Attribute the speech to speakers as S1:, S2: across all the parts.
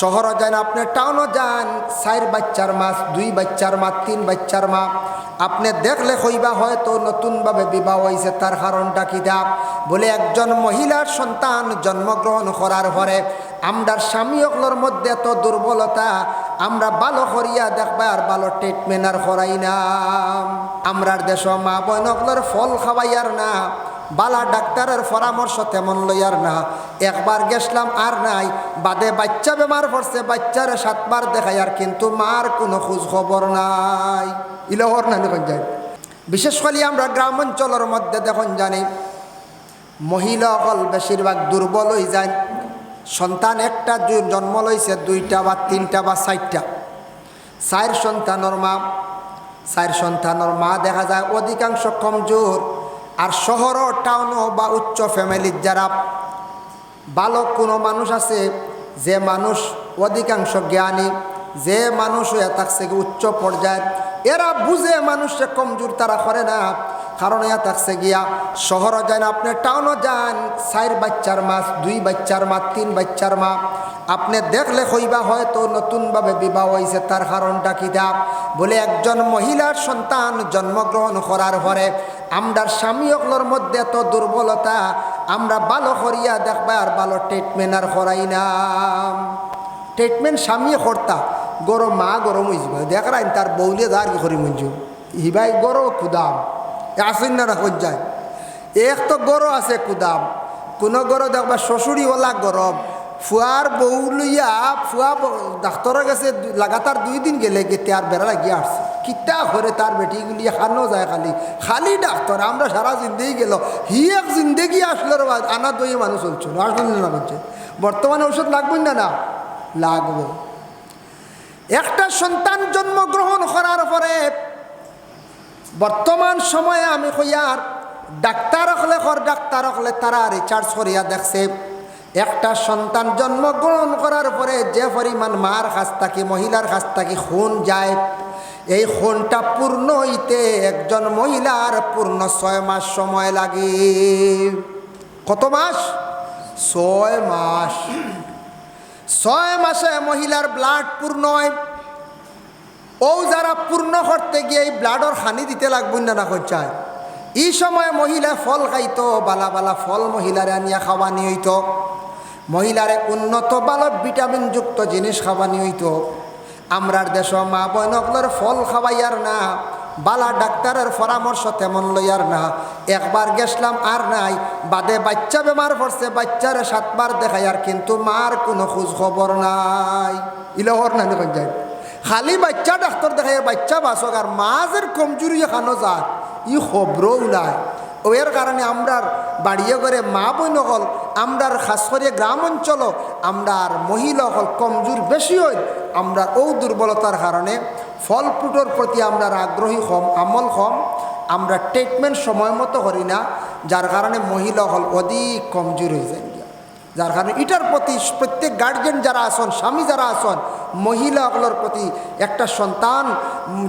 S1: শহরও যান, আপনি টাউনও যান, চার বাচ্চার মাস দুই বাচ্চার মা, তিন বাচ্চার মা। আপনি দেখলে হইবা হয়তো নতুনভাবে বিবাহ হয়েছে তার কারণটা কিতা বলে একজন মহিলার সন্তান জন্মগ্রহণ করার পরে আমরার স্বামী মধ্যে এত দুর্বলতা, আমরা ভালো করিয়া দেখবা আর ভালো ট্রিটমেন্ট আর করাই না। আমরার দেশ মা বোন অকলোর ফল খাওয়াইয়ার না। বালা ডাক্তারের পরামর্শ তেমন লইয়ার না। একবার গেছলাম আর নাই, বাদে বাচ্চা বেমার পড়ছে, বাচ্চার সাতবার দেখাই আর কিন্তু মার কোনো খোঁজ খবর নাই। ইলহর না দেখুন যাই। বিশেষ করে আমরা গ্রাম অঞ্চলের মধ্যে দেখুন জানি, মহিলা অকল বেশিরভাগ দুর্বল হয়ে যায়। সন্তান একটা জন্ম লইছে, দুইটা বা তিনটা বা চারটা। চার সন্তানের মা, চার সন্তানের মা দেখা যায় অধিকাংশ কমজোর। আর শহর টাউনও বা উচ্চ ফ্যামিলির যারা ভালো কোনো মানুষ আছে, যে মানুষ অধিকাংশ জ্ঞানী, যে মানুষ হয়ে থাকছে উচ্চ পর্যায়ের, এরা বুঝে মানুষে কমজোর তারা করে না। কারণ এ থাকছে গিয়া শহরও যান আপনি টাউনও যান, চার বাচ্চার মা, দুই বাচ্চার মা, তিন বাচ্চার মা, আপনি দেখলে হইবা হয়তো নতুনভাবে বিবাহ হয়েছে তার কারণটা কিতা বলে একজন মহিলার সন্তান জন্মগ্রহণ করার পরে আমরার স্বামী অকলোর মধ্যে এত দুর্বলতা, আমরা ভালো করিয়া দেখবা আর ভালো ট্রিটমেন্ট আর করাই না। ট্রিটমেন্ট স্বামী করতা, গরম মা গরম হয়েছিল দেখারাই তার বৌলিয়ে দাঁড় কি করি মঞ্জু। হিবাই গরো কুদাম। আসেন না রাখ যায় এক তো গরো আছে কুদাম। কোনো গরো দেখবা শ্বশুরিওয়ালা গরম। ফুয়ার বউ লইয়া ফুয়া ডাক্তারের কাছে লাগাতার দুই দিন গেলে গেতে আর বেড়া লাগিয়ে আসছে কিতা করে তার বেটিগুলি খানো যায় খালি। খালি ডাক্তার আমরা সারা জিন্দেগি গেল। হি এক জিন্দেগি আসলো আনা দই মানুষ চলছিল। আসলেন না বলছে বর্তমানে ওষুধ লাগবে না না? লাগবে একটা সন্তান জন্মগ্রহণ করার পরে বর্তমান সময়ে আমি কইয়ার ডাক্তার হলে কর ডাক্তার হলে তারা রিচার্জ করিয়া দেখছে। একটা সন্তান জন্মগ্রহণ করার পরে যে পরিমাণ মার কাছ থাকি, মহিলার কাছ থাকি খুন যায়, এই খুনটা পূর্ণ হইতে একজন মহিলার পূর্ণ ছয় মাস সময় লাগে। কত মাস? ছয় মাস। ছয় মাসে মহিলার ব্লাড পূর্ণ হয়। ও যারা পূর্ণ করতে গিয়ে এই ব্লাডর হানি দিতে লাগবে না না চায় এই সময় মহিলা ফল খাইতো, বালা বালা ফল মহিলারে আনিয়া খাওয়ানি হইতো। মহিলারে উন্নত ভালো ভিটামিনযুক্ত জিনিস খাওয়ানি হইতো। আমরার দেশ মা বৈনকলের ফল খাওয়াইয়ার না বালা ডাক্তারের পরামর্শ তেমন লইয়ার না। একবার গেছলাম আর নাই বাদে বাচ্চা বেমার পড়ছে বাচ্চারে সাতবার দেখাই আর কিন্তু মার কোনো খোঁজ খবর নাই ইলহর না দেখুন যায় খালি বাচ্চা ডাক্তার দেখায় বাচ্চা বাসক আর মাঝের কমজুরি খানো যা ই খবরও নাই ও এর কারণে আমরার বাড়িয়ে করে মা বোন নকল আমরার খাস করে গ্রাম অঞ্চল আমরার মহিলা হল কমজোর বেশি হই আমরা ও দুর্বলতার কারণে ফল ফুটোর প্রতি আমরা আগ্রহী হম, আমল হম। আমরা ট্রিটমেন্ট সময় মতো করি না, যার কারণে মহিলা হল অধিক কমজোর হয়ে যায়। যার কারণে এটার প্রতি প্রত্যেক গার্জেন যারা আসন, স্বামী যারা আসন, মহিলাগুলোর প্রতি একটা সন্তান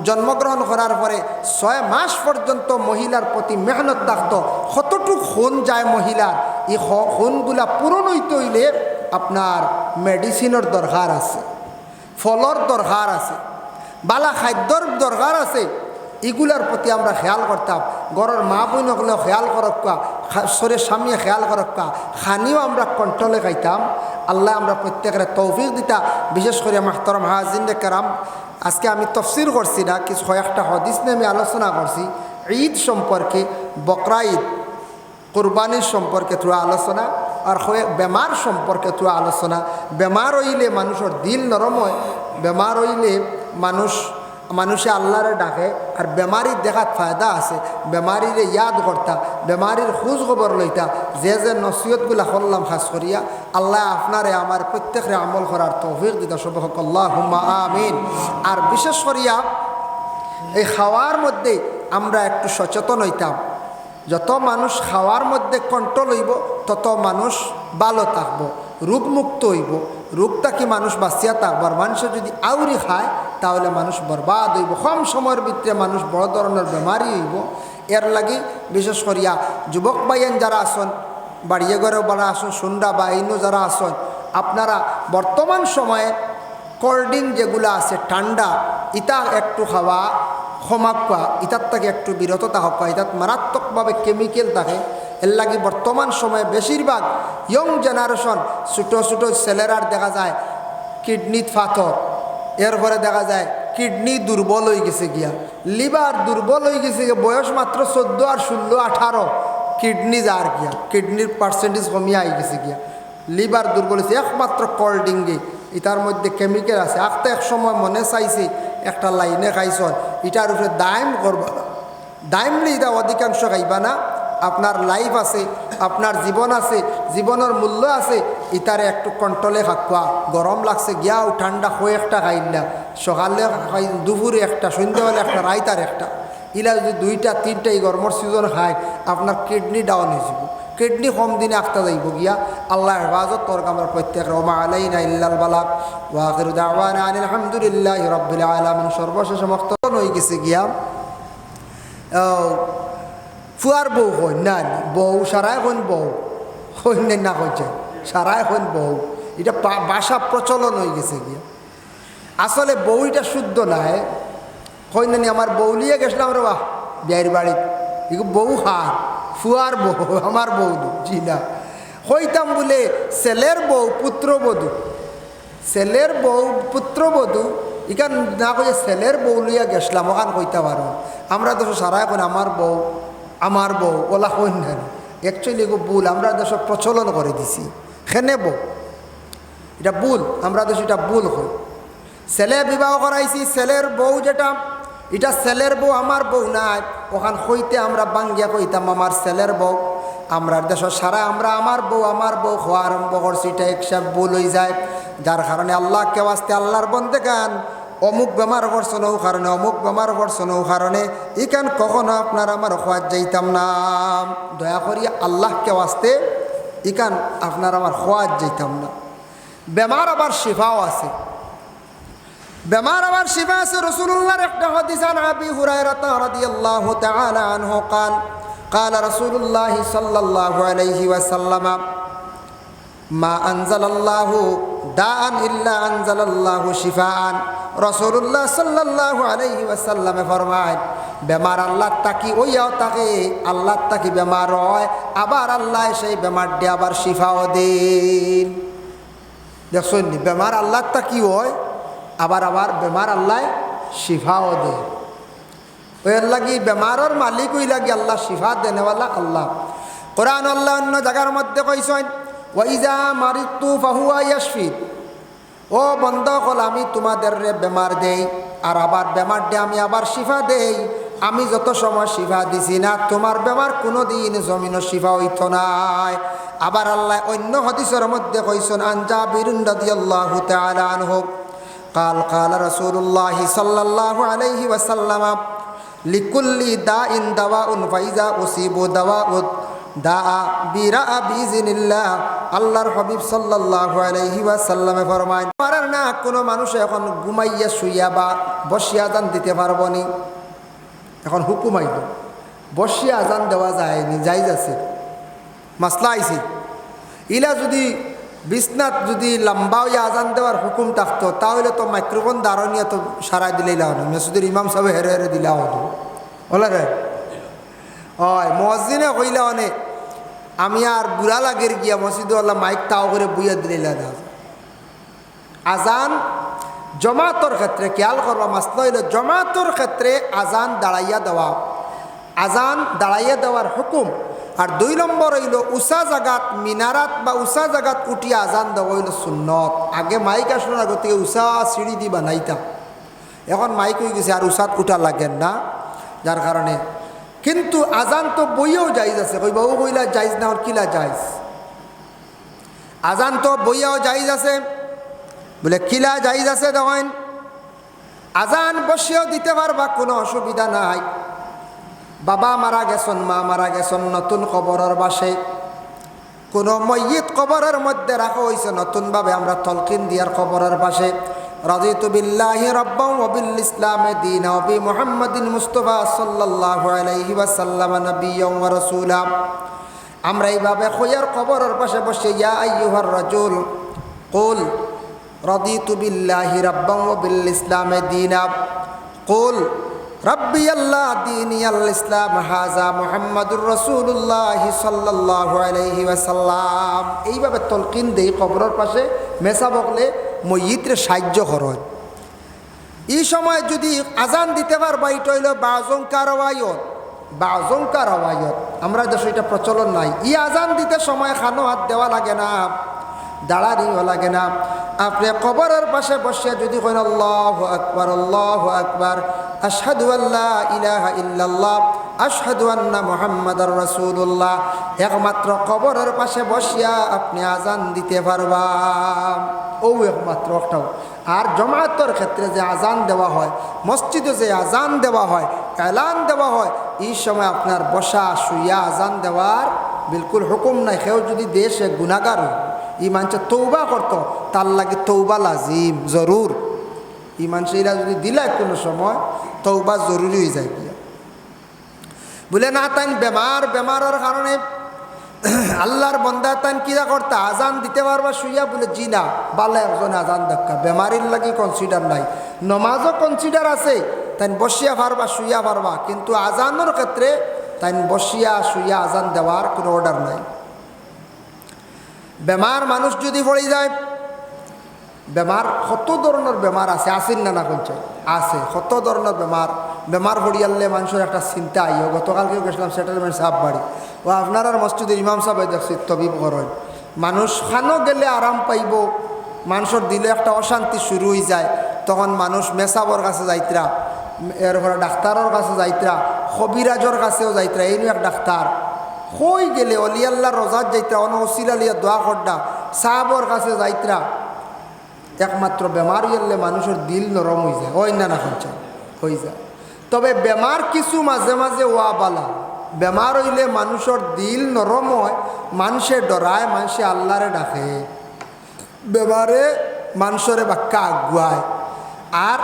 S1: জন্মগ্রহণ করার পরে ছয় মাস পর্যন্ত মহিলার প্রতি মেহনত থাকত কতটুক খুন যায় মহিলার? এই খুনগুলা পূরণ হইতে আপনার মেডিসিনের দরকার আছে, ফলর দরকার আছে বালা খাদ্যর দরকার আছে। এগুলার প্রতি আমরা খেয়াল করতাম। ঘরের মা বোনগুলো খেয়াল করক্কা শরীর সামনে খেয়াল করক্কা খানিও আমরা কন্ট্রোলে খাইতাম। আল্লাহ আমরা প্রত্যেকের তৌফিক দিতা। বিশেষ করে মাহতরম হাজিন কেরাম, আজকে আমি তফসির করছি না, কিছু কয়েকটা হদিস নিয়ে আমি আলোচনা করছি। ঈদ সম্পর্কে, বকরা ঈদ, কোরবানির সম্পর্কে থ্রু আলোচনা, আর হয়ে বেমার সম্পর্কে থ্রু আলোচনা। বেমার হইলে মানুষের দিল নরম হয়, বেমার হইলে মানুষ মানুষে আল্লাহরে ডাকে আর বেমারির দেখাত ফায়দা আছে। বেমারিরে ইয়াদ করতা, বেমারির খোঁজ খবর লইতা, যে যে নসিহতগুলা করলাম খাস করিয়া আল্লাহ আপনারে, আমার প্রত্যেকরে আমল করার তৌফিক দিতা। সব আল্লাহ হুম্মা আমিন। আর বিশেষ করিয়া এই খাওয়ার মধ্যে আমরা একটু সচেতন হইতাম। যত মানুষ খাওয়ার মধ্যে কন্ট্রোল হইব, তত মানুষ ভালো থাকব, রোগমুক্ত হইব। রোগটা কি মানুষ বাঁচিয়া থাকব আর মানুষ যদি আউরি খায়, তাহলে মানুষ বরবাদ হইব। কম সময়ের ভিতরে মানুষ বড় ধরনের বেমারি হইব। এর লাগি বিশেষ করিয়া যুবক বাইন যারা আসন বাড়িয়ে ঘরেও বাড়া আসন সুন্দা বা ইনো যারা আসন আপনারা বর্তমান সময়ে কোল্ড ড্রিঙ্ক যেগুলো আছে, ঠান্ডা ইটা একটু খাওয়া ক্ষমাক্কা ইটার থেকে একটু বিরত থাকা ইটাত মারাত্মকভাবে কেমিক্যাল থাকে। এর লাগি বর্তমান সময়ে বেশিরভাগ ইয়ং জেনারেশন ছোটো ছোটো ছেলেরার দেখা যায়, কিডনিত ফাথর এরপরে দেখা যায়, কিডনি দুর্বল হয়ে গেছে গিয়া। লিভার দুর্বল হয়ে গেছে গিয়া, বয়স মাত্র চোদ্দ আর ষোলো আঠারো কিডনি যার গিয়া কিডনির পার্সেন্টেজ কমিয়ে আই গেছে গিয়া। লিভার দুর্বল হয়েছে একমাত্র কোল্ড ড্রিঙ্কে এটার মধ্যে কেমিক্যাল আছে। একটা এক সময় মনে চাইছে, একটা লাইনে খাইছ এটার উপরে দায়ম করবা না। দায়মলি এটা অধিকাংশ খাইবা না। আপনার লাইফ আছে, আপনার জীবন আছে, জীবনের মূল্য আছে ইতারে একটু কন্ট্রোলে খাকুয়া গরম লাগছে গিয়াও ঠান্ডা হয়ে একটা খাইলা সকালে খাই, দুপুরে একটা, সন্ধ্যাবেলা একটা, রাইতার একটা। ইলা যদি দুইটা, তিনটা এই গরমের সিজন খায় আপনার কিডনি ডাউন হয়ে যাব। কিডনি কম দিনে আঁকতে যাইব গিয়া আল্লাহ হেফাজত তোর আমরা প্রত্যেক রমা আলাইনা ইল্লাল বালাক ওয়াখির দাওয়ানা আনিল আলহামদুলিল্লাহ রব্বিল আলামিন। সর্বশেষ মক্তন হয়ে গেছে গিয়া ফুয়ার বউ হইন না বউ, সারাই হইন বউ। হইন না হচ্ছে সারাই হইন বউ। এটা ভাষা প্রচলন হয়ে গেছে গিয়া। আসলে বউ এটা শুদ্ধ নাই হইন না আমার বউ লিয়ে গেছিলাম রে, বাহ, বিয়ের বাড়িতে। বউ হার। ফুয়ার বউ, আমার বউ জি না। হইতাম বলে ছেলের বউ পুত্রবধূ ছেলের বউ পুত্রবধূ ইখান না কই ছেলের বউ লইয়া গেছিলাম ওখান কইতে পারো আমরা দেশ সারা এখন আমার বউ আমার বউ, ওলা হইন না অ্যাকচুয়ালি এগো ভুল, আমরা দেশ প্রচলন করে দিছি। খেনে বউ। এটা ভুল, আমরা দেশ এটা ভুল হই। ছেলে বিবাহ করাইছি, ছেলের বউ যেটা এটা ছেলের বউ, আমার বউ নাই। ওখান হইতে আমরা বাঙ্গিয়া কইতাম, আমার ছেলের বউ আমরা দেশ সারা আমরা আমার বউ আমার বউ হওয়া আরম্ভ করছি। এটা একসব ভুল হয়ে যায়। যার কারণে আল্লাহ কেউ আসতে আল্লাহর বন্ধে গান। অমুক বেমার করছ নৌ কারণে, অমুক বেমার করছ নৌ কারণে ইকান কখনো আপনার আমার খোয়ার যাইতাম না। দয়া করি আল্লাহ কেউ আসতে ইকান আপনার আমার খোয়ার যাইতাম না। বেমার আবার শিফাও আছে। বেমার আবার শিফা আছে রসুল্লাহর একটা হাদিস আন আবি হুরায়রা রাদিয়াল্লাহু তাআলা আনহু قال قال رسول الله صلى الله عليه وسلم মা আনজালাল্লাহু দান ইল্লা আনজালাল্লাহু শিফাআন রাসূলুল্লাহ সাল্লাল্লাহু আলাইহি ওয়াসাল্লামে ফরমায় বেমার আল্লাহ তাকি ওইয়াও তাকে আল্লাহ তাকি বেমার হয় আবার আল্লাহ সেই বেমার দিয়ে আবার শিফাও দিন দেখছেন নি বেমার আল্লাহ তাকি হয় আবার আবার বেমার আল্লাহ শিফাও দেয় ওই লাগি বেমারর মালিক ওই লাগি আল্লাহ শিফা দেনেওয়ালা আল্লাহ। কোরআন আল্লাহ অন্য জায়গার মধ্যে কইসেন ওয়াইজা মারিতু ফাহুয়া ইয়াশফি। ও বন্ধ কল, আমি তোমাদের রে বেমার দেই, আর আবার বেমার দে, আমি আবার শিফা দেই। আমি যত সময় শিফা দিছি না, তোমার বেমার কোনো দিন জমিনও শিফা হইত নাই। আবার আল্লাহ অন্য হদিসের মধ্যে কইসন আনজা বিরুন রাদিয়াল্লাহু তাআলা আনহু। قال قال رسول الله صلى الله عليه وسلم لكل داء دواء فإذا أصيب دواء داء براء بإذن الله আল্লাহর হাবিব সাল্লাল্লাহু আলাইহি ওয়াসাল্লামে ফরমায় পারার না কোনো মানুষ এখন ঘুমাইয়া শুইয়া বা বসিয়া আজান দিতে পারবো নি এখন হুকুম আইল বসিয়া আজান দেওয়া যায়নি যাইজ আছে মাসলা আইছে ইলা যদি বিছনাথ যদি লম্বা হইয়া আজান দেওয়ার হুকুম থাকতো, তাহলে তো মাইক্রোফোন দাঁড়ানিয়া তো সারাই দিলেই লাও না মেসুদের ইমাম সাহেব হেরে হেরে দিলা হতো বলে রে হয়, মসজিদে কইলা অনেক আমি আর বুড়া লাগের গিয়া মসজিদে আল্লাহ মাইক তাও করে বুইয়া দিলেই না আজান জমাতর ক্ষেত্রে খেয়াল করবা, মাসলা হইল জমাতর ক্ষেত্রে আজান দাঁড়াইয়া দেওয়া। আজান দাঁড়াইয়া দেওয়ার হুকুম আর দুই নম্বর হইল, উষা জাগাত মিনারাত বা উষা জাগাত উঠিয়া আজান দেওয়া হইল সুন্নত। আগে মাইক আসলো আগে থেকে উষা সিঁড়ি দি বানাইতাম। এখন মাইক হয়ে গেছে, আর উষাত উঠা লাগেন না। যার কারণে। কিন্তু আজান তো বইয়েও যাইজ আছে। কই বাবু কইলা যাইজ না ওর কিলা যাইজ আজান তো বইয়াও যাইজ আছে। বলে, কিলা যাইজ আছে দেখেন? আজান বসেও দিতে পারবা, কোনো অসুবিধা নাই। বাবা মারা গেছন মা মারা গেছন নতুন কবরের বাসে কোনো ময়িত কবরের মধ্যে রাখা হয়েছে নতুনভাবে আমরা তলকিন দিয়ার কবরের পাশে রাজিতু বিল্লাহি রব্বাও ওবিল ইসলামে দিন ওবি মুহাম্মাদিন মুস্তফা সাল্লাল্লাহু আলাইহি ওয়াসাল্লাম নবিয়্যাও ওয়া রাসূলা আমরা এইভাবে খয়ার কবরের পাশে বসে ইয়া আইয়ুহার রাজুল قل رضيت بالله ربا وبالإسلام دينا قل ربي রব্বি আল্লাহ দিন আল ইসলাম হাজা মোহাম্মদুর রসুল্লাহ সাল্লাহ আলহি ওয়াসাল্লাম। এইভাবে তলকিন দেই কবরের পাশে, মেসা বকলে মইয়িতরে সাহায্য করয় এই সময় যদি আজান দিতে পারবা, এটা হইল বাজঙ্কা রওয়ায়ত বাজঙ্কা রওয়ায়ত আমরা যে এটা প্রচলন নাই। ই আজান দিতে সময় খানো হাত দেওয়া লাগে না। দাঁড়ানিও লাগে না। আপনি কবরের পাশে বসে যদি কেন আল্লাহ আকবর আল্লাহ আকবর, আশহাদু আল্লাহ ইলাহা ইল্লাল্লাহ, আশহাদু আন্না মুহাম্মাদার রাসূলুল্লাহ। একমাত্র কবরের পাশে বসিয়া আপনি আজান দিতে পারবা। ও একমাত্র একটাও। আর জমায়েতর ক্ষেত্রে যে আজান দেওয়া হয়, মসজিদে যে আজান দেওয়া হয়, এলান দেওয়া হয়, এই সময় আপনার বসা, শুইয়া আজান দেওয়ার বিলকুল হুকুম নাই। সেও যদি দেশে গুণাগার হয় ই মানুষে তৌবা করত, তার লাগে তৌবা লাজিম, জরুর। ই মানুষ এরা যদি দিলায় কোনো সময় তৌবা জরুরি হয়ে যায় গিয়া। বলে না তাই বেমার, বেমারের কারণে আল্লাহর বন্দা তাই কিরা করতে, আজান দিতে পারবা শুইয়া বলে, জি না, বালে একজন আজান দেখা বেমারির লাগে কনসিডার নাই। নমাজও কনসিডার আছে তাই বসিয়া পারবা, শুইয়া পারবা। কিন্তু আজানোর ক্ষেত্রে তাই বসিয়া, শুইয়া আজান দেওয়ার কোনো অর্ডার নাই। বেমার মানুষ যদি পড়ে যায়, বেমার কত ধরনের বেমার আছে আসেন না না কোনছে? আছে, কত ধরনের বেমার? বেমার পড়িয়ালে মানুষের একটা চিন্তা আইও গতকালকেও গেছিলাম সেটেলমেন্ট সাহেব বাড়ি। ও আপনার মসজিদের ইমাম সাহেব দেখছি, তবিব করেন মানুষ খানো গেলে আরাম পাইব। মানুষের দিলে একটা অশান্তি শুরু হয়ে যায়। তখন মানুষ মেসাবর কাছে যাইতরা এরপরে ডাক্তারের কাছে যাইতরা, কবিরাজর কাছেও যাইতরা, এই এক ডাক্তার। কই গেলে অলিয়াল্লাহ রোজাত যাইতরা অন ওসিলালিয়া দোয়া করডা, সাহাবর কাছে যাইতরা। একমাত্র বেমার হইলে মানুষের দিল নরম হয়ে যায়। ওই না না হচ্ছে হয়ে যায়। তবে বেমার কিছু মাঝে মাঝে ওয়া বালা। বেমার হইলে মানুষের দিল নরম হয়, মানুষে ডরায়, মানুষে আল্লাহরে ডাকে। বেমারে মানুষরে বাক্কা আগুয়ায়। আর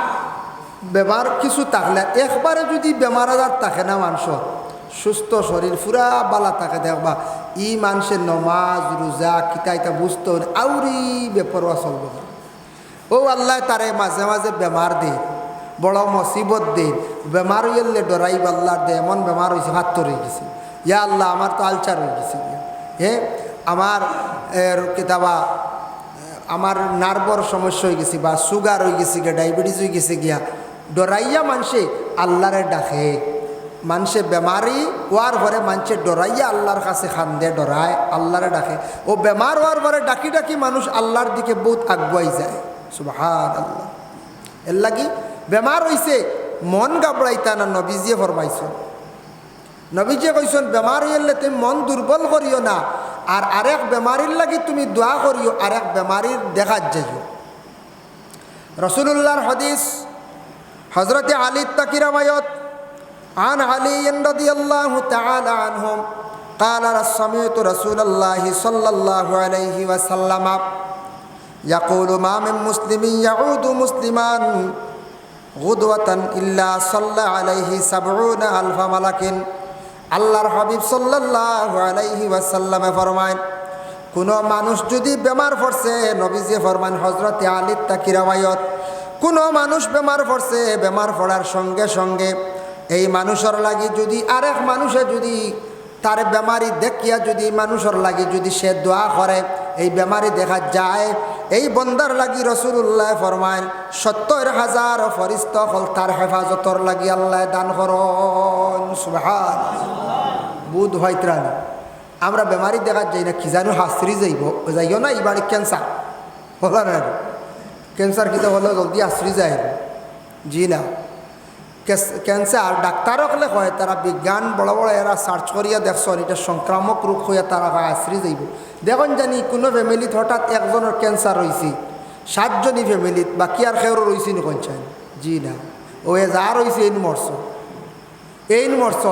S1: বেমার কিছু থাকলে, একবারে যদি বেমার আজার থাকে না মানুষের সুস্থ শরীর পুরা বালা থাকে দেখবা ই মানুষের নমাজ, রোজা কিতা ইতা বুঝতে আউরি বেপরোয়া চলবে। ও আল্লাহ তারে মাঝে মাঝে বেমার দে, বড় মসিবত দে, বেমার হইলে ডরাইব আল্লাহ দে, এমন বেমার হয়েছে হাত রয়ে গেছে। ইয়া আল্লাহ, আমার তো আলচার হয়ে গেছে। হে, আমার কিতাবা আমার নার্ভর সমস্যা হয়ে গেছে বা সুগার হয়ে গেছে গিয়া, ডায়াবেটিস হয়ে গেছে গিয়া, ডরাইয়া মানুষে আল্লাহরে ডাকে। মানুষে বেমারি হওয়ার পরে মানুষে ডরাইয়া আল্লাহর কাছে খান্দে ডরায়, আল্লাহরে ডাকে। ও বেমার হওয়ার পরে ডাকি ডাকি মানুষ আল্লাহর দিকে বহুত আগুয়াই যায়। সুবাহান আল্লাহ এর লাগি বেমার হইছে, মন গাবড়াইতা না নবীজিয়ে ফরমাইছ। নবীজিয়ে কইসন বেমার হইলে তুমি মন দুর্বল করিও না, আর আরেক বেমারির লাগি তুমি দোয়া করিও, আরেক বেমারির দেখাত যাইও। রসুল্লাহর হদিস হজরতে আলী তাকিরামায়ত عن علي رضي الله تعالى عنهم قال سمعت رسول الله صلى الله عليه وسلم يقول ما من مسلم يعود مسلما غدوة إلا صلى عليه سبعون ألف ملك আল্লাহর হাবিব সাল্লাহ আলাইহি ওয়াসাল্লামে ফরমায় কোনো মানুষ যদি বেমার পড়ছে নবীজি ফরমান হজরতে আলিত তাকিরাবায়ত কোনো মানুষ বেমার পড়ছে বেমার পড়ার সঙ্গে সঙ্গে এই মানুষের লাগি যদি আরেক মানুষে যদি তার বেমারি দেখিয়া যদি মানুষের লাগি যদি সে দোয়া করে, এই বেমারি দেখা যায়। এই বন্দার লাগি রসুল্লাহ ফরমাইন সত্তর হাজার ফরিস্ত হল তার হেফাজতর লাগি আল্লাহ দান করন। বুধ হয় ত্রাণ আমরা বেমারি দেখা যাই না, কি জানো? হাসরি যাইব। যাইও না, এবারে ক্যান্সার। হল না? ক্যান্সার কিতা হলো, জলদি হাসরি যায়। জি না। ক্যান্সার ডাক্তার হলে হয় তারা বিজ্ঞান বড় বড় এরা সার্চ করিয়া দেখছেন এটা সংক্রামক রোগ হইয়া তারা আশ্রি যাইব। দেখুন জানি, কোনো ফ্যামিলিত হঠাৎ একজনের ক্যান্সার রয়েছে সাতজনই ফ্যামিলিত বাকি আর খেয়েও রয়েছে নি কঞ্চান জি না। ও এ যা রয়েছে এই মরছ এই মরছ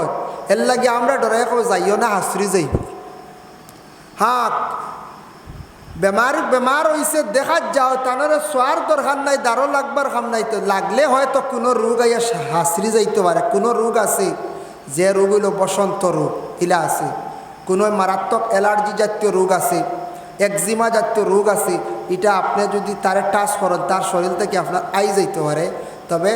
S1: এর লাগে আমরা ডরাই কবে, যাইও না আশ্রি যাইব। হ্যাঁ বেমার বেমার হয়েছে দেখা যাও তানারে শোয়ার দরকার নাই দারো লাগবার খাম নাই। তো লাগলে হয়তো কোনো রোগ আইয়া হাসরি যাইতে পারে কোনো রোগ আছে যে রোগ হইল বসন্ত রোগ ইলা আছে। কোনো মারাত্মক অ্যালার্জি জাতীয় রোগ আছে, একজিমা জাতীয় রোগ আছে এটা আপনি যদি তারে টাচ করেন তার শরীর থেকে আপনার আই যাইতে পারে তবে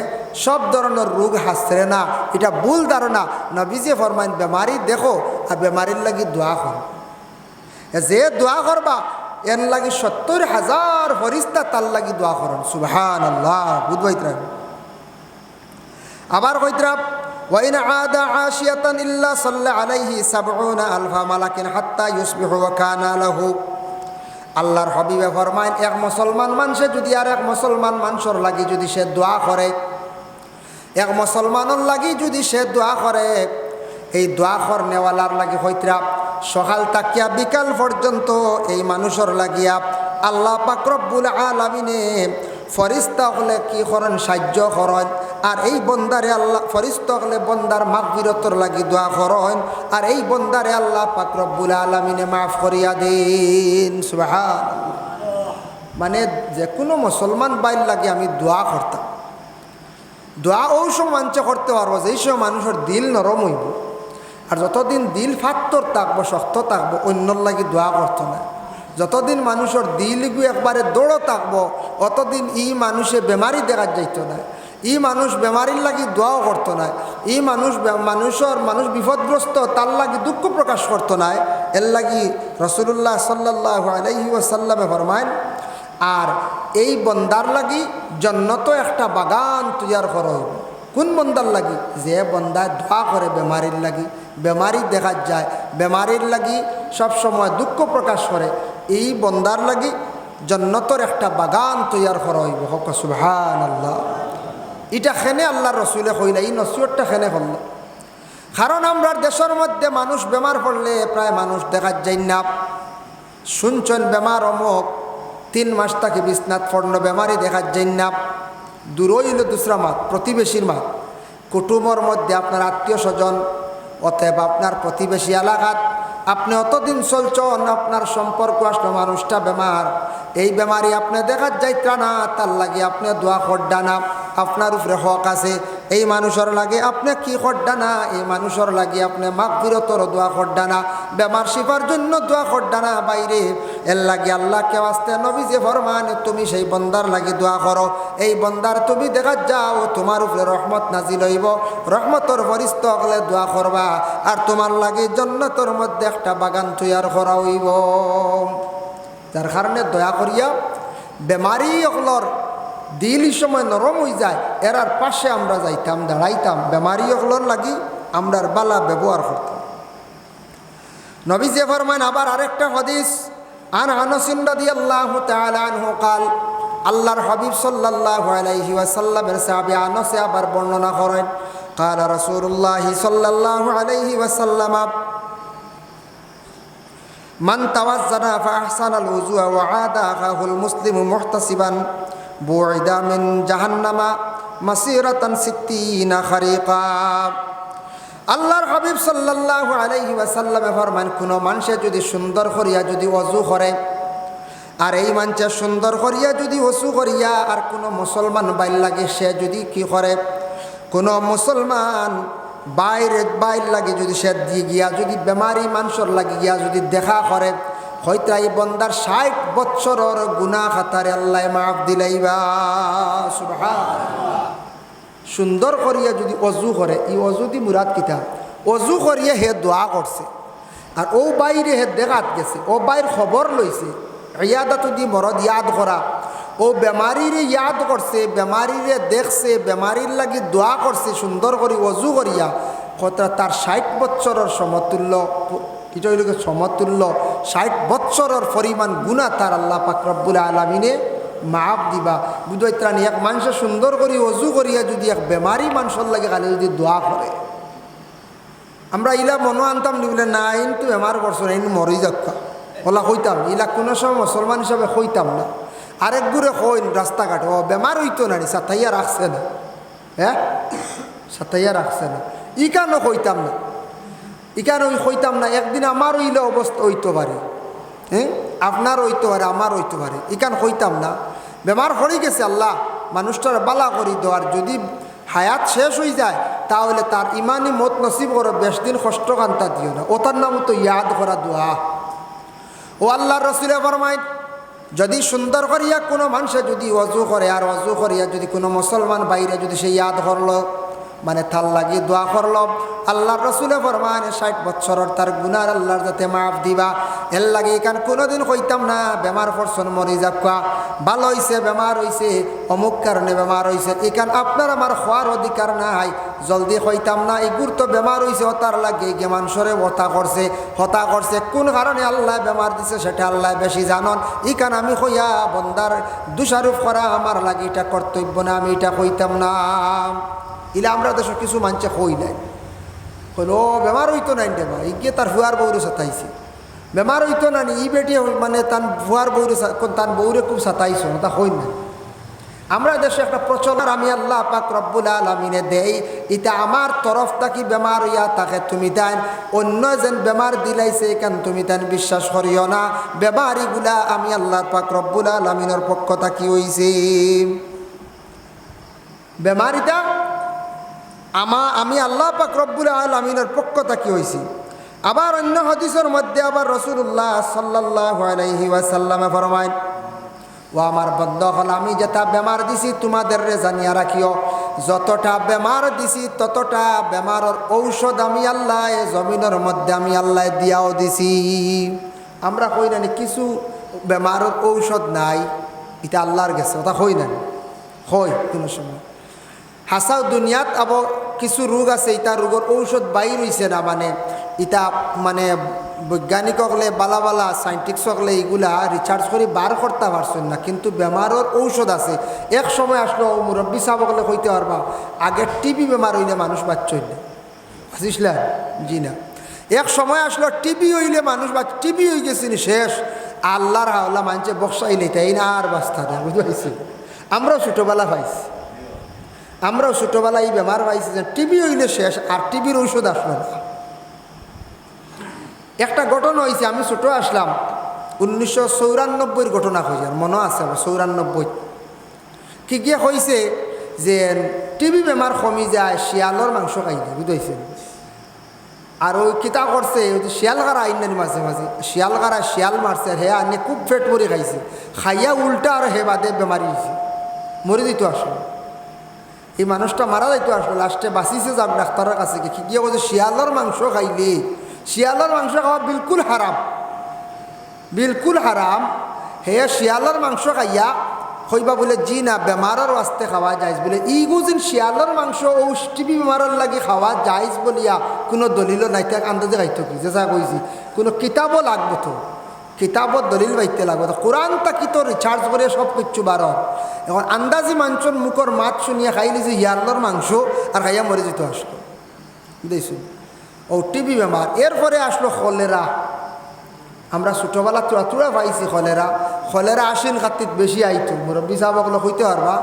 S1: সব ধরনের রোগ হাসছে না এটা ভুল ধারণা নবীজে ফরমাইন বেমারি দেখো আর বেমারির লাগি দোয়া কর যে দোয়া করবা এর লাগি সত্তর হাজার ফরিস্তা তার লাগি দোয়া করেন। সুবহান আল্লাহ বুধবাইতরাম আবার ওয়াইন আদা আশিয়াতান ইল্লা সাল্লা আলাইহি সাবউনা আলফা মালাকিন হাত্তা ইউসবিহু ওয়া কানা লাহু। আল্লাহর হবিবে ফরমাইন, এক মুসলমান মানুষে যদি আর এক মুসলমান মানুষের লাগি যদি সে দোয়া করে, এক মুসলমানের লাগি যদি সে দোয়া করে এই দোয়া কর নেওয়ালার লাগি হইতরা। সকাল তাকিয়া বিকাল পর্যন্ত এই মানুষের লাগিয়া আল্লাহ পাকরব্বুল আলমিনে ফরিস্তা হলে কি করেন সাহায্য করেন আর এই বন্দারে আল্লাহ, ফরিস্ত হলে বন্দার মাঘ বিরতর লাগি দোয়া করেন আর এই বন্দারে আল্লাহ পাকরব্বুল আলমিনে মাফ করিয়া দিন। মানে যে কোনো মুসলমান বাইর লাগে আমি দোয়া করতাম। দোয়া ঔষধ মাঞ্চ করতে পারব, যেই সময় মানুষের দিল নরম হইব। আর যতদিন দিল ফাত্তর থাকব শক্ত থাকব অন্যর লাগি দোয়া করতো না। যতদিন মানুষের দিলগু একবারে দৌড়ো থাকব অতদিন ই মানুষে বেমারি দেখা যাইতো না। ই মানুষ বেমারির লাগি দোয়াও করতো না। ই মানুষ মানুষের, মানুষ বিপদগ্রস্ত, তার লাগি দুঃখ প্রকাশ করতো না। এর লাগি রসুল্লাহ সাল্লাহ আলহি ওসাল্লামে ফরমায় আর এই বন্দার লাগি জন্নত একটা বাগান তৈয়ার করা। কোন বন্দার লাগি? যে বন্দা ধোয়া করে বেমারির লাগি বেমারি দেখা যায়। বেমারির লাগি সব সময় দুঃখ প্রকাশ করে। এই বন্দার লাগি জন্নতর একটা বাগান তৈয়ার করা হইব। হক সুবহান আল্লাহ এটা খেনে আল্লাহ রসুলে কইলা, এই নসিহতটা খেনে করল কারণ আমরা দেশের মধ্যে মানুষ বেমার পড়লে প্রায় মানুষ দেখা যায় না। শুনছেন বেমার অমুক, তিন মাস তাকে বিছনাথ পড়ল, বেমারি দেখা যায় না। দূরই হইল দুসরা মাত, প্রতিবেশীর মাত। কুটুমর মধ্যে আপনার আত্মীয় স্বজন অতএব আপনার প্রতিবেশী এলাকাত আপনি অতদিন চলছন আপনার সম্পর্ক আসলো মানুষটা বেমার। এই বেমারি আপনি দেখা যাইত্রা না, তার লাগে আপনি দোয়া করডা না। আপনার উপরে হক আছে। এই মানুষের লাগে আপনি কি খড্ডা না এই মানুষের লাগে আপনি মাঘ বিরতর দোয়া খড্ডা না বেমার শিফার জন্য দোয়া খড্ডা না বাইরে। এর লাগে আল্লাহ কেউ আসতে নবী যে ফরমান, তুমি সেই বন্দার লাগে দোয়া করো। এই বন্দার তুমি দেখা যাও, তোমার উপরে রহমত নাজিল হইব। রহমতর ফরিস্ত হলে দোয়া করবা। আর তোমার লাগে জন্নতর মধ্যে একটা বাগান তৈয়ার করা হইব। যার কারণে দয়া করিয়া, বেমারি অকলর দিল সময় নরম হয়ে যায় এরার পাশে আমরা যাইতাম দাঁড়াইতাম বেমারি অকলর লাগি আমরার বালা ব্যবহার করতাম নবী যে ফরমান আবার আরেকটা হদিস আন আনসিন রাদিয়াল্লাহু তাআলা আনহু قال আল্লাহর হাবিব সাল্লাল্লাহু আলাইহি ওয়াসাল্লামের সাহাবী আনসে আবার বর্ণনা করেন قال رسول الله صلى الله عليه وسلم من توزن فأحسن الوضوء وعاد أخاه المسلم محتسبا বুয়দা মিন জাহান্নামা মাসিরাতান সিত্তিনা খারিকা। আল্লাহর হাবিব সাল্লাল্লাহু আলাইহি ওয়াসাল্লামে ফরমান কোনো মানুষে যদি সুন্দর করিয়া যদি অজু করে, আর এই মানুষের সুন্দর করিয়া যদি অজু করিয়া, আর কোনো মুসলমান বাইর লাগে সে যদি কি করে? কোনো মুসলমান বাইরে বাইর লাগে যদি সে দিয়ে গিয়া যদি বেমারি মানুষের লাগে গিয়া যদি দেখা করে হয়তো এই বন্দার ষাট বৎসরের গুণা খাতারে আল্লাহ মাফ দিলাইবা সুন্দর করিয়া যদি অজু করে ই অজু দি মুরাদ কিতা? অজু করিয়া হে দোয়া করছে। আর ও বাইরে হে দেখাত গেছে, ও বাইর খবর লইছে ইয়াদাতো দি মরদ ইয়াদ করা ও বেমারিরে ইয়াদ করছে বেমারিরে দেখছে বেমারির লাগি দোয়া করছে সুন্দর করে অজু করিয়া কতটা তার ষাট বৎসরের সমতুল্য হইল সমতুল্য ষাট বৎসরের পরিমাণ গুণা তার আল্লাহ পাকরব্বুল আলমিনে মাপ দিবা। বুঝাইত্রানি এক মানুষে সুন্দর করি, অজু করিয়া যদি এক বেমারি মানুষের লাগে খালি যদি দোয়া করে। আমরা ইলা মনো আনতাম, নি বলে, না আইন তো বেমার করছ না মরি যাক্কা ওলা কইতাম, ইলা কোনো সময় মুসলমান হিসাবে কইতাম না। আরেক গুড়ে কইন রাস্তাঘাট, ও, বেমার হইতো নি সাতাইয়া রাখছে না। হ্যাঁ? সাতাইয়া রাখছে না। ই কেন কইতাম না। ই কেন ওই কইতাম না, একদিন আমার হইলে অবস্থা হইতে পারে। হ্যাঁ? আপনার হইতে পারে আমার হইতে পারে। ইকান কইতাম না। বেমার হয়ে গেছে আল্লাহ, মানুষটার বালা করি দেওয়ার। যদি হায়াত শেষ হয়ে যায়, তাহলে তার ইমানই মত নসিব করো, বেশ দিন কষ্ট কান্তা দিও না। ওটার নাম তো ইয়াদ করা দোয়া। ও আল্লাহ রসুলে ফরমাইন, যদি সুন্দর করিয়া কোনো মানুষে যদি অজু করে, আর অজু করিয়া যদি কোনো মুসলমান বাইরে যদি সে ইয়াদ করল মানে তার লাগি দোয়া করল। আল্লাহর রসুলে ফরমান ষাট বছরের তার গুনার আল্লাহর যাতে মাফ দিবা। এর লাগে এখান কোনোদিন কইতাম না, বেমার পরশন মরি যাকা ভালো হইছে, বেমার হইছে, অমুক কারণে বেমার হইছে। এখান আপনার আমার খোয়ার অধিকার নাই। জলদি কইতাম না এগুর তো বেমার হইছে হতার লাগে গে মানুষরে হতা করছে হতা করছে কোন কারণে আল্লাহ বেমার দিছে সেটা আল্লাহ বেশি জানন। ইকান আমি কইয়া বন্দার দুষারোপ করা আমার লাগে এটা কর্তব্য না, আমি এটা কইতাম না। ইলে আমরা দেশ কিছু মানছে কই নাই। কইল ও বেমার হইতো নাই দেবা ইগে তার ভুয়ার বউরে সাতাইছে। বেমার হইতো না, ই বেটি মানে তান সা- কোন তান বউরে খুব সাতাইছো, তা হই না আমরা দেশে একটা প্রচলন, আমি আল্লাহ পাক রব্বুল আলমিনে দেই এটা আমার তরফ থাকি বেমার হইয়া তাকে তুমি দেন, অন্য যেন বেমার দিলাইছে কেন তুমি তেন বিশ্বাস করিও না, বেমারিগুলা আমি আল্লাহ পাক রব্বুল আলমিনের পক্ষ থাকি হইছে। বেমারিটা আমা, আমি আল্লাহ পাক রব্বুল আলমিনের পক্ষ থাকি হয়েছি আবার অন্য হদিসের মধ্যে আবার রসুল্লাহ সাল্লাহ আলাইহি ওয়াসাল্লামে ফরমায়, ও আমার বন্ধ হল আমি যেটা বেমার দিছি তোমাদের রে জানিয়া রাখিও। যতটা বেমার দিছি, ততটা বেমারের ঔষধ আমি আল্লাহ জমিনের মধ্যে আমি আল্লাহ দিয়াও দিছি। আমরা কই না কিছু বেমারের ঔষধ নাই, এটা আল্লাহর গেছে ওটা হই না হয় কোনো সময়? হাসাও দুনিয়াত আব কিছু রোগ আছে, ইটা রোগের ঔষধ বাইর হইছে না মানে? ইটা মানে বৈজ্ঞানিক হকলে বালা বালা সাইন্টিস্ট হকলে এগুলা রিসার্চ করে বার করতে পারছেন না, কিন্তু বেমারের ঔষধ আছে। এক সময় আসলো মুরব্বী সাহেব হকলে কইতে পারবা আগে টিবি বেমার হইলে মানুষ বাচ্চা হইলে। বুঝিসলা জি না। এক সময় আসলো, টিবি হইলে মানুষ বা টিবি হয়ে গেছে শেষ। আল্লাহর হাওলা মানছে বক্সাইলে তাই না আর বাস্তা না, বুঝতে পারছি আমরাও ছোটোবেলা পাইছি। আমরাও ছোটোবেলায় এই বেমার পাইছি যে টিবি হইলে শেষ আর টিবির ঔষধ আসলো না। একটা ঘটনা হয়েছে আমি ছোটো আসলাম, উনিশশো চৌরানব্বইয়ের ঘটনা হয়েছে মনে আছে আমার চৌরানব্বই। কি গিয়ে হয়েছে যে টিবি বেমার কমি যায় শিয়ালর মাংস খাইলে বুঝতে আর ওই কিতা করছে শিয়াল গারা আইনানি মাঝে মাঝে শিয়াল গারা শিয়াল মারছে হে আনে খুব ফেট মরি খাইছে। খাইয়া উল্টা আর হে বাদে বেমারি হয়েছে মরে দিত আসলে এই মানুষটা মারা যাইতো আসলে, লাস্টে বাঁচিছে যাব ডাক্তারের কাছে। কি গিয়ে বলছে শিয়ালের মাংস খাইলে। শিয়ালের মাংস খাওয়া বিলকুল হারাম। বিলকুল হারাম। হে শিয়ালের মাংস খাইয়া হইবা বলে, জি না, বেমারের ওয়াস্তে খাওয়া যাইজ বলে। ইগু যেন শিয়ালের মাংস ও বেমারের লাগি খাওয়া যাইজ বলিয়া কোনো দলিল নাই তাক আন্দাজে খাইতো কি? যে যা কইছি। কোনো কিতাবও লাগবো তো। কিতাবত দলিল বাইতে লাগবে। তো কোরআন তাকি তো রিচার্জ করে সব কিচ্ছু বার এখন আন্দাজি মাংসর মুখর মাছ শুনিয়া খাইলি যে হিয়াল্লর মাংস আর খাইয়া মরে যেত আসলো বুঝেছি ও টিবি বেমার এরপরে আসলো কলেরা আমরা ছোটোবেলা চূড়া চূড়া পাইছি কলেরা কলেরা আসিন খাতিত বেশি আইতো। মুরব্বী সাহেবগুলো কইতে পারবা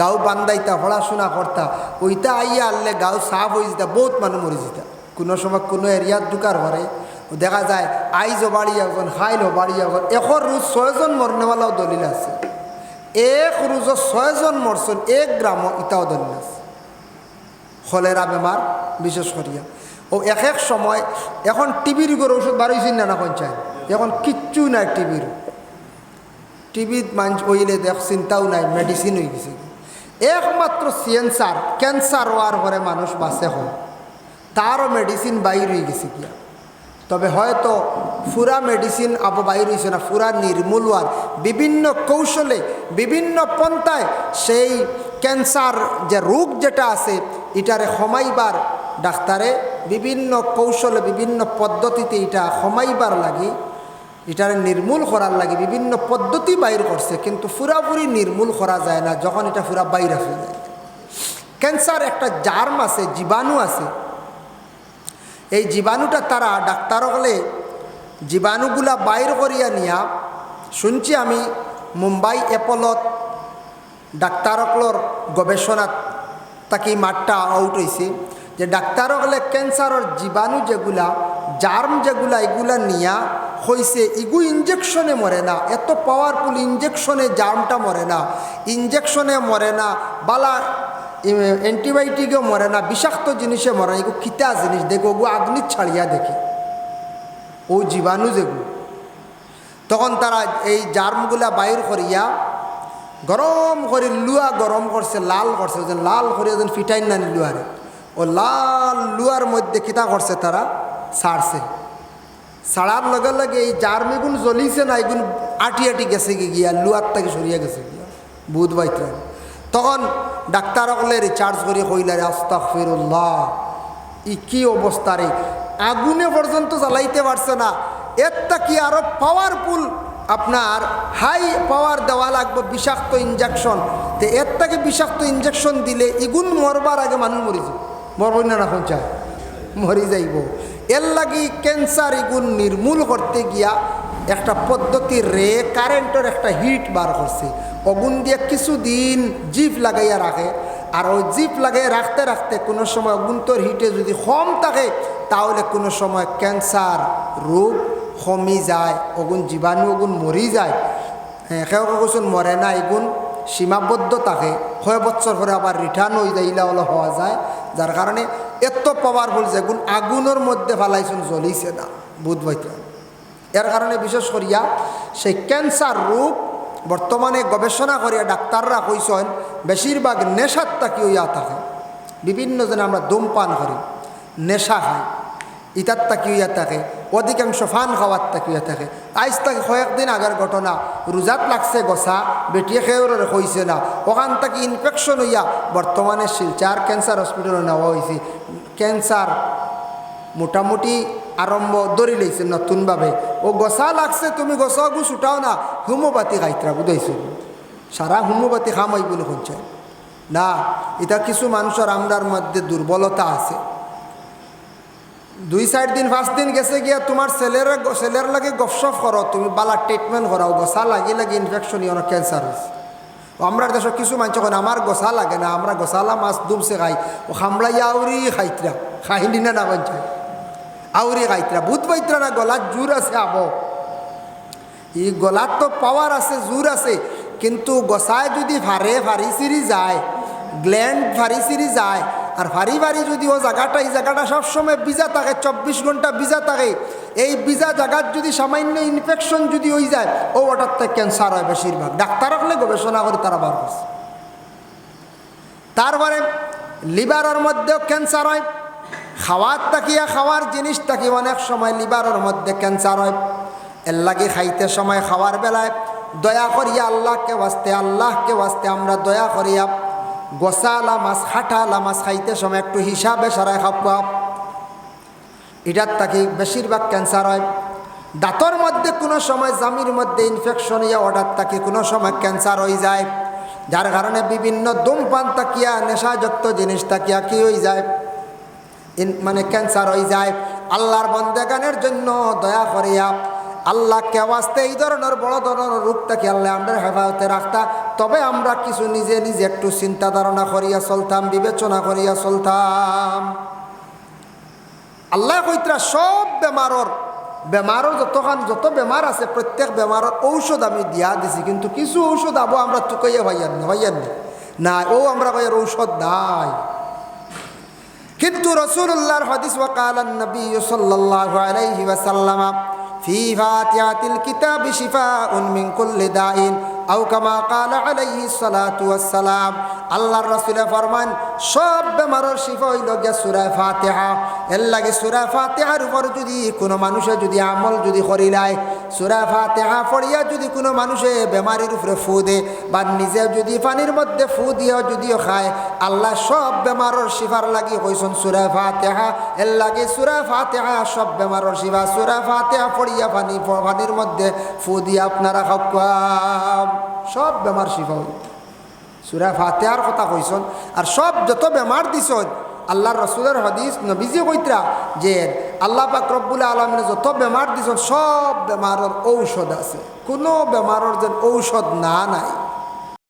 S1: গাও বান্দাইতা পড়াশোনা করতা ওইটা আইয়া আনলে গাও সাফ হয়ে যেতা বহুত মানুষ মরে যেতা কোনো সময় কোনো এরিয়ার দোকার ঘরে দেখা যায়, আইজও বাড়ি একজন খাইলো বাড়ি একজন। এখন রোজ ছয়জন মরনেওয়ালাও দলিল আছে। এক রোজ ছয়জন মরছেন এক গ্রাম ইটাও দলিল আছে। কলেরা বেমার বিশেষ করিয়া ও এক এক সময় এখন টিভির উপর ওষুধ বাড়াইছেন না না, পঞ্চায়েত? এখন কিচ্ছু নাই টিভির টিভিত মানুষ ওইলে দেখ, চিন্তাও নাই মেডিসিন হয়ে গেছে। একমাত্র সিয়েন্সার ক্যান্সার হওয়ার পরে মানুষ বাঁচে হয় তারও মেডিসিন বাইর হয়ে গেছে গিয়া তবে হয়তো ফুরা মেডিসিন আবো বাইর হয়েছে না, ফুরা নির্মূল হওয়ার বিভিন্ন কৌশলে, বিভিন্ন পন্থায় সেই ক্যান্সার যে রোগ যেটা আছে, এটারে সমাইবার ডাক্তারে বিভিন্ন কৌশলে, বিভিন্ন পদ্ধতিতে এটা সমাইবার লাগে, এটারে নির্মূল করার লাগে, বিভিন্ন পদ্ধতি বাইর করছে, কিন্তু পুরাপুরি নির্মূল করা যায় না যখন এটা পুরা বাইরে হয়ে যায়। ক্যান্সার একটা জার্ম আছে, জীবাণু আছে এই জীবাণুটা তারা ডাক্তার হলে জীবাণুগুলা বাইর করিয়া নিয়া, শুনছি আমি মুম্বাই অ্যাপলত ডাক্তারকলর গবেষণাত তাকে মাঠটা আউট হয়েছে যে ডাক্তার হলে ক্যান্সারের জীবাণু যেগুলা, জার্ম যেগুলা, এগুলা নিয়া হয়েছে ইগু ইঞ্জেকশনে মরে না, এত পাওয়ারফুল ইঞ্জেকশনে জার্মটা মরে না ইঞ্জেকশনে মরে না, বালা অ্যান্টিবায়োটিকেও মরে না, বিষাক্ত জিনিসে মরে না, এগু কিতা জিনিস দেখো ওগু আগ্নি ছাড়িয়া দেখি। ও জীবাণু যেগু। তখন তারা এই জার্মগুলা বাইর করিয়া গরম করে লুয়া গরম করছে, লাল করছে ওজন লাল করে ওজন ফিটাইন না লুয়ারে ও লাল লুয়ার মধ্যে কিতা করছে তারা? ছাড়ছে ছাড়ার লগে লগে এই জার্মিগুন জ্বলিছে না এগুন আটি আটি গেছে গিয়া, লুয়ার থেকে সরিয়ে গেছে গিয়া। বুধ বাইত্রা তখন ডাক্তার অকলে রিচার্জ করে, কইলারে আস্তাক ফিরুল্লাহ ই কি অবস্থা রে? আগুনে পর্যন্ত জ্বালাইতে পারছে না। এরটা কি আরও পাওয়ারফুল আপনার হাই পাওয়ার দেওয়া লাগবে বিষাক্ত ইঞ্জেকশন তো এর থেকে বিষাক্ত ইঞ্জেকশন দিলে ইগুন মরবার আগে মানুষ মরি যাব। মরবই না না পঞ্চায় মরি যাইব। এর লাগি ক্যান্সার ইগুন নির্মূল করতে গিয়া একটা পদ্ধতি রে কারেন্টের একটা হিট বার করছে। অগুন দিয়ে কিছুদিন জিপ লাগাইয়া রাখে। আর ওই জিপ লাগাইয়া রাখতে রাখতে কোনো সময় অগুন্তর হিটে যদি কম থাকে, তাহলে কোনো সময় ক্যান্সার রোগ কমি যায়, অগুন জীবাণু অগুন মরি যায়। হ্যাঁ কেউ কখন মরে না এগুন সীমাবদ্ধ থাকে। ছয় বছর পরে আবার রিটার্ন হয়ে যায়, ইলা হলো হওয়া যায়। যার কারণে এত পাওয়ারফুল যে গুণ আগুনের মধ্যে ফালাইছুন জ্বলিছে না, বুধ এর কারণে বিশেষ করিয়া সেই ক্যান্সার রোগ বর্তমানে গবেষণা করিয়া ডাক্তাররা কইসন বেশিরভাগ নেশার তাকি হইয়া থাকে বিভিন্ন জনে আমরা ধূমপান করি, নেশা খাই ইটার তাকি হইয়া থাকে অধিকাংশ ফান খাওয়ার তাকি হইয়া থাকে আইজ তাকে কয়েকদিন আগের ঘটনা, রোজাত লাগছে গসা বেটিয়ে খেয়ে হইছে না, ওখান থেকে ইনফেকশন হইয়া বর্তমানে শিলচার ক্যান্সার হসপিটালে নেওয়া হয়েছে ক্যান্সার মোটামুটি আরম্ভ ধরি লইছে নতুনভাবে ও গসা লাগছে, তুমি গসা গু ছুটাও না হোমিওপ্যাথি খাইতরা বুঝাইছো সারা হোমিওপ্যাথি খামাই বলে শুনছে। না এটা কিছু মানুষের আমরার মধ্যে দুর্বলতা আছে। দুই চার দিন, পাঁচ দিন গেছে গিয়া তোমার ছেলের ছেলের লাগে গপসপ করো তুমি বালা ট্রিটমেন্ট করাও গসা লাগি লাগি ইনফেকশন ইয়নো ক্যান্সার হয়েছে আমরা দেশের কিছু মানুষ কন আমার গসা লাগে না আমরা গসালা মাছ দুমছে খাই। ও খামড়াইয়া আউরি খাইতরা খাইনি না না পঞ্চায় আউরি খাইতরা ভূত না গলার জোর আছে আব। ই গলার তো পাওয়ার আছে, জোর আছে, কিন্তু গসায় যদি ফারে ফারি সিরি যায় গ্ল্যান্ড ফারি সিরি যায়, আর ফারি ফারি যদি ও জায়গাটা এই জায়গাটা সবসময় বিজা থাকে, চব্বিশ ঘণ্টা বিজা থাকে, এই বিজা জায়গার যদি সামান্য ইনফেকশন যদি হয়ে যায়, ও ওটার থেকে ক্যান্সার হয় বেশিরভাগ ডাক্তার হলে গবেষণা করে তারা বার করছে তারপরে লিভারের মধ্যেও ক্যান্সার হয়। খাওয়ার তাকিয়া খাওয়ার জিনিস তাকি অনেক সময় লিভারের মধ্যে ক্যান্সার হয়। এর লাগে খাইতে সময় খাওয়ার বেলায় দয়া করিয়া আল্লাহকে বাঁচতে আল্লাহকে বাঁচতে আমরা দয়া করিয়া গোসালা মাছ, খাটালা মাছ খাইতে সময় একটু হিসাবে সারায় খাওয়া এটার তাকে বেশিরভাগ ক্যান্সার হয়? দাঁতর মধ্যে কোনো সময় জামির মধ্যে ইনফেকশন ইয়া অর্ডার থাকে কোনো সময় ক্যান্সার হয়ে যায়? যার কারণে বিভিন্ন ধূমপান তাকিয়া নেশাযুক্ত জিনিস তাকিয়া কি হয়ে যায়? মানে ক্যান্সার হয়ে যায়। আল্লাহর বন্দেগানের জন্য দয়া করিয়া আল্লাহ কেওয়াজতে এই ধরনের বড় ধরনের রূপ থেকে আল্লাহ আমরা হেফাজতে রাখতা। তবে আমরা কিছু নিজে নিজে একটু চিন্তা ধারণা করিয়া চলতাম, বিবেচনা করিয়া চলতাম। আল্লাহ কইতরা, সব বেমারর বেমারর যতখান যত বেমার আছে, প্রত্যেক বেমারর ঔষধ আমি দিয়া দিছি, কিন্তু কিছু ঔষধ আবো আমরা চুকাইয়া ভাইয়ান ভাইয়ান না ও আমরা কইয়ার ঔষধ নাই। কিন্তু রসুল্লাহর হাদিস ওয়াকালান নবী সাল্লাল্লাহু আলাইহি ওয়াসাল্লাম, ফি ফাতিহাতিল কিতাব শিফাউন মিন কুল্লি দাইন আও কামা ক্বালা আলাইহি সালাতু ওয়াসসালাম আল্লাহর রসুলে ফরমান, সব বেমারের শিফা হইল গিয়া সুরায় ফাতেহা। এর লাগে সুরায় ফাতেহার উপর যদি কোনো মানুষে যদি আমল যদি করিলায় সুরায় ফাতেহা পড়িয়া যদি কোনো মানুষে বেমারির উপরে ফু দে বা নিজে যদি পানির মধ্যে ফু দিয়া যদিও খায়, আল্লাহ সব বেমারের শিফার লাগি কইসন সুরায় ফাতেহা। এর লাগে সুরায় ফাতেহা, সব বেমারের শিফা সুরায় ফাতেহা পড়িয়া পানি পানির মধ্যে ফু দিয়া আপনারা খাওয়া সব বেমার শিফা হইল। সুরা ফাতেহার কথা কইসন আর সব যত বেমার দিস আল্লাহর রসুলের হদিস নবীজি কইতরা যে আল্লাহ পাক রব্বুল আলমিনে যত বেমার দিস সব বেমারের ঔষধ আছে। কোনো বেমারের যেন ঔষধ না নাই।